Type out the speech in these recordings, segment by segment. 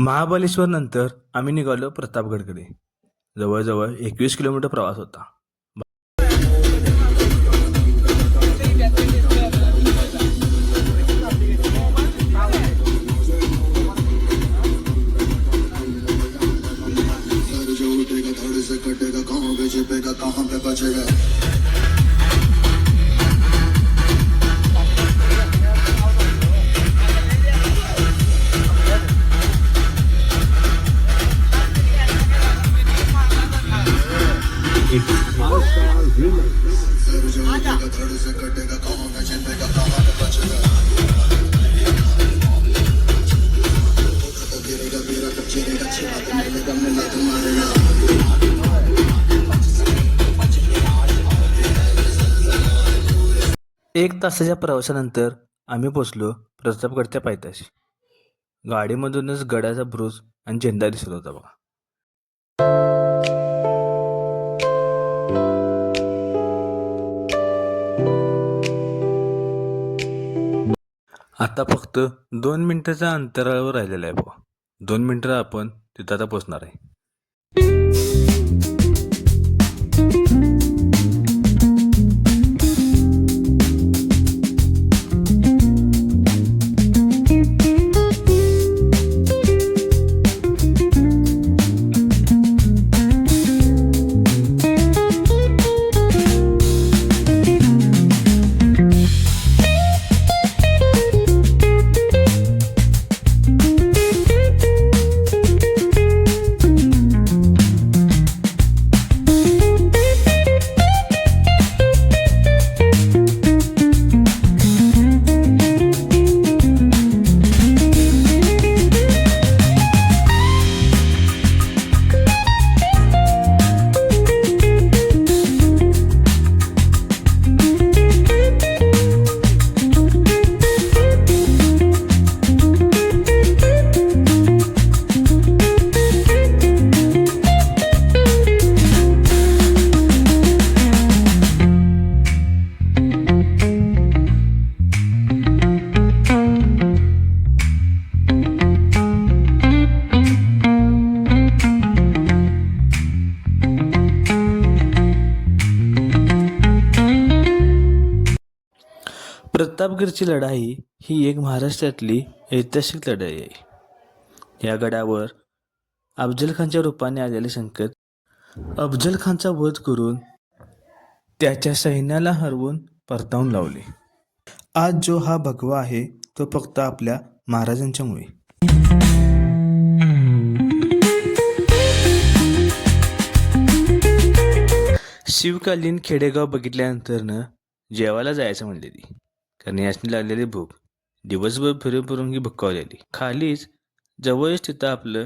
महाबलेश्वर नंतर आम्ही निघालो प्रतापगडकडे. जवळजवळ एकवीस किलोमीटर प्रवास होता. एक तासाच्या प्रवासानंतर आम्ही पोचलो प्रतापगडच्या पायथ्याशी. गाडीमधूनच गडाचा ब्रुज आणि झेंडा दिसत होता बघा. आता फक्त दोन मिनटाच्या अंतरावर राहिलेलं आहे बघा दोन मिनटं आपण तिथं आता पोचणार आहे. प्रतापगडची लढाई ही एक महाराष्ट्रातली ऐतिहासिक लढाई आहे. या गडावर अफजल खानच्या रूपाने आलेले संकट अफजल खानचा वध करून त्याच्या सैन्याला हरवून परतावून लावले. आज जो हा भगवा आहे तो फक्त आपल्या महाराजांच्यामुळे. शिवकालीन खेडेगाव बघितल्यानंतरनं जेवायला जायचं म्हणलेली कारण यासनी लागलेली भूक दिवसभर फिरून फिरून ही भुकावलेली खालीच जवळच तिथं आपलं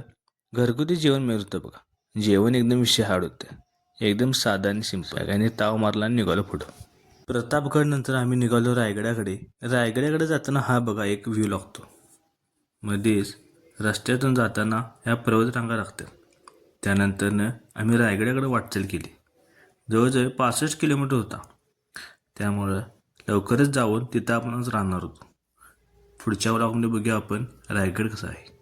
घरगुती जेवण मिळत होतं बघा. जेवण एकदम विषहाड होतं. एकदम साधा आणि सिंपल आणि ताव मारला आणि निघालो पुढं. प्रतापगड नंतर आम्ही निघालो रायगडाकडे. रायगडाकडे जाताना हा बघा एक व्ह्यू लागतो. मध्येच रस्त्यातून जाताना ह्या पर्वतरांगा लागतात. त्यानंतरनं आम्ही रायगडाकडे वाटचाल केली. जवळजवळ पासष्ट किलोमीटर होता. त्यामुळं लवकरच जाऊन तिथं आपणच राहणार होतो. पुढच्या ब्लॉगमध्ये बघूया आपण रायगड कसा आहे.